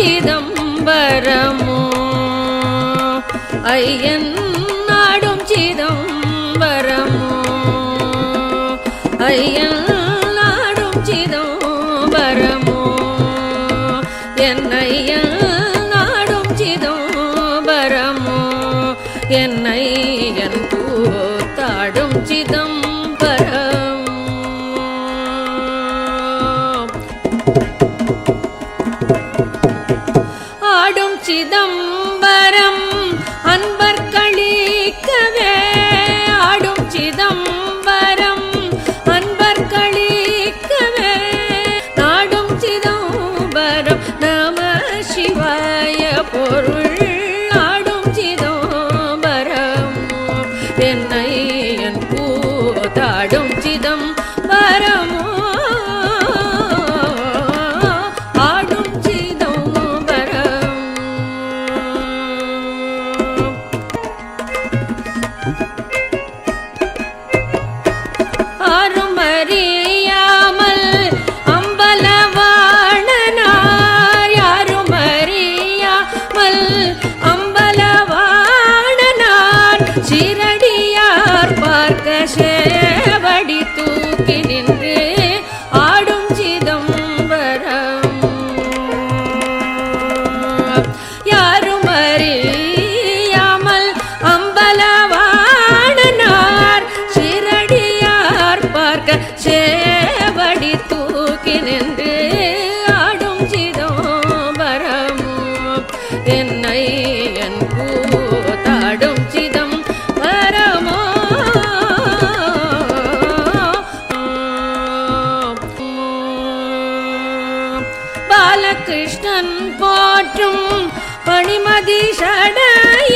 சிதம்பரமோ? ஐயன் நாடும் சிதம்பரமோ? ஐயன் நாடும் சிதம்பரமோ? என் ஐயன் நாடும் சிதம்பரமோ? என்னை என் ஐயன் கூத்தாடும் சிதம்பரம்? சிதம்பரம் அன்பர் களிக்கவே ஆடும் சிதம்பரம். அன்பர் களிக்கவே நாடும் சிதம்பரம். நம சிவாய பொருள் ஆடும் சிதம்பரம். என்னை என் கூத்தாடும் சிதம்பரமோ அறியாமல் அம்பலவாணனார் யாரும் அறியாமல் அம்பலவாணனார் சிரடியார் பார்க்க சேவடி தூக்கினின் என்னை என் கூத்தாடும் சிதம் வரமோ பாலகிருஷ்ணன் போற்றும் பணிமதி சடையினால்